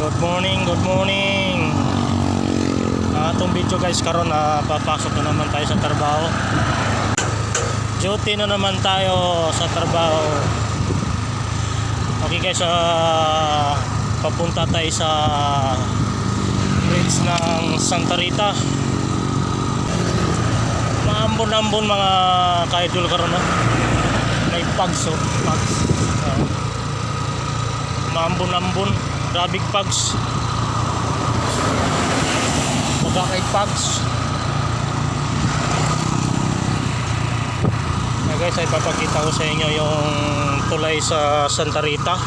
Good morning, good morning. Ah, itong video guys karon na papasok na naman tayo sa trabaho. Duty na naman tayo sa trabaho. Okay guys, ah, papunta tayo sa bridge ng Santa Rita. Maambon-ambon mga kaidol karon no. May pags oh, pags. Ah. Maambon-ambon, grabig pags. Magkakay pags. Na guys, ay papakita ko sa inyo yung tulay sa Santa Rita.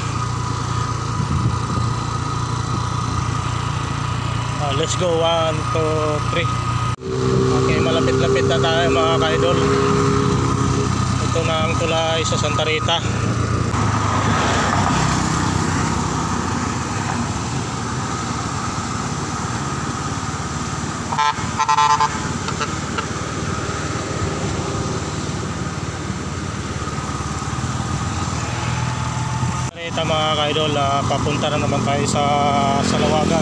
Ah, let's go, 1, 2, 3. Okay, malapit-lapit na tayo mga kaidol. Ito na ang tulay sa Santa Rita. Ito mga kaidol, ah, papunta na naman tayo sa Salawagan.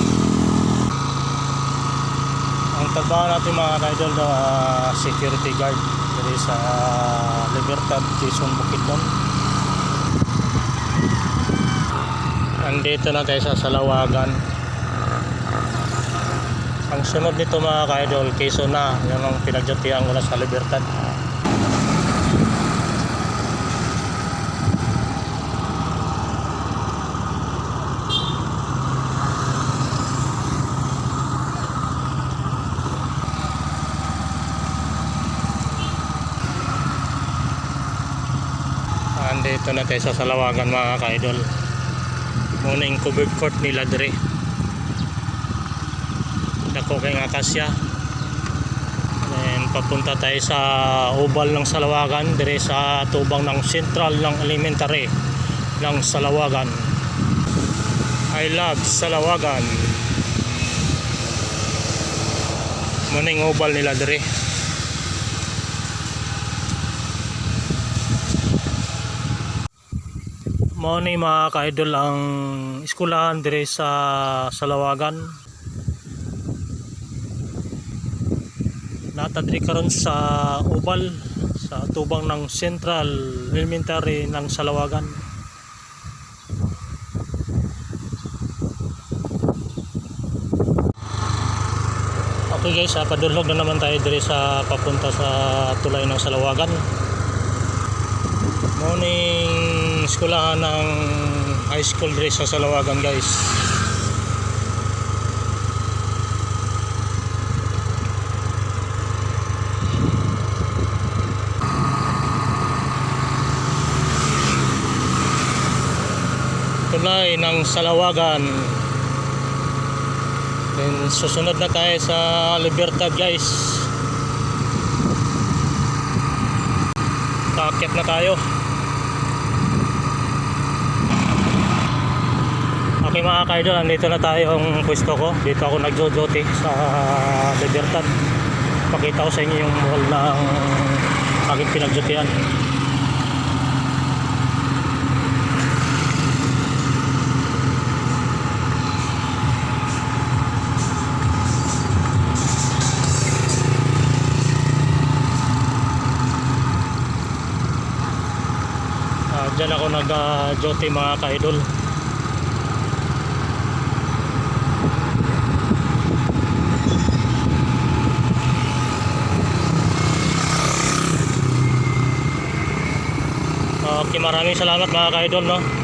Ang trabaho natin mga kaidol, ah, security guard dari sa Libertad, Quezon, Bukidnon. Andito na tayo sa Salawagan. Ang sunod nito mga kaidol, Quezon na. Yan ang pinagjatihan ko na sa Libertad. Andito na tayo sa Salawagan mga ka-idol. Muna yung covered court nila dire. Dako kay Akasya. Then papunta tayo sa oval ng Salawagan dire sa tubang ng central ng elementary ng Salawagan. I love Salawagan. Muna yung oval nila dire. Mao ni mga ka-idol ang eskwelahan dire sa Salawagan. Natadri karon sa Ubal sa tubang ng Central Elementary ng Salawagan. Okay guys, ah, padulog na naman tayo dire sa papunta sa tulay ng Salawagan. Morning eskwelahan ng high school dress sa Salawagan guys. Tulay ng Salawagan. Then susunod na tayo sa Libertad guys. Takip na tayo. Okay mga kaidol, andito na tayo ang pwesto ko. Dito ako nagjo-duty sa Libertad. Pakita ko sa inyo yung mall ng aking pinagjutihan. Ah, Diyan ako nag-duty mga kaidol. Okay, maraming salamat mga ka-idol no.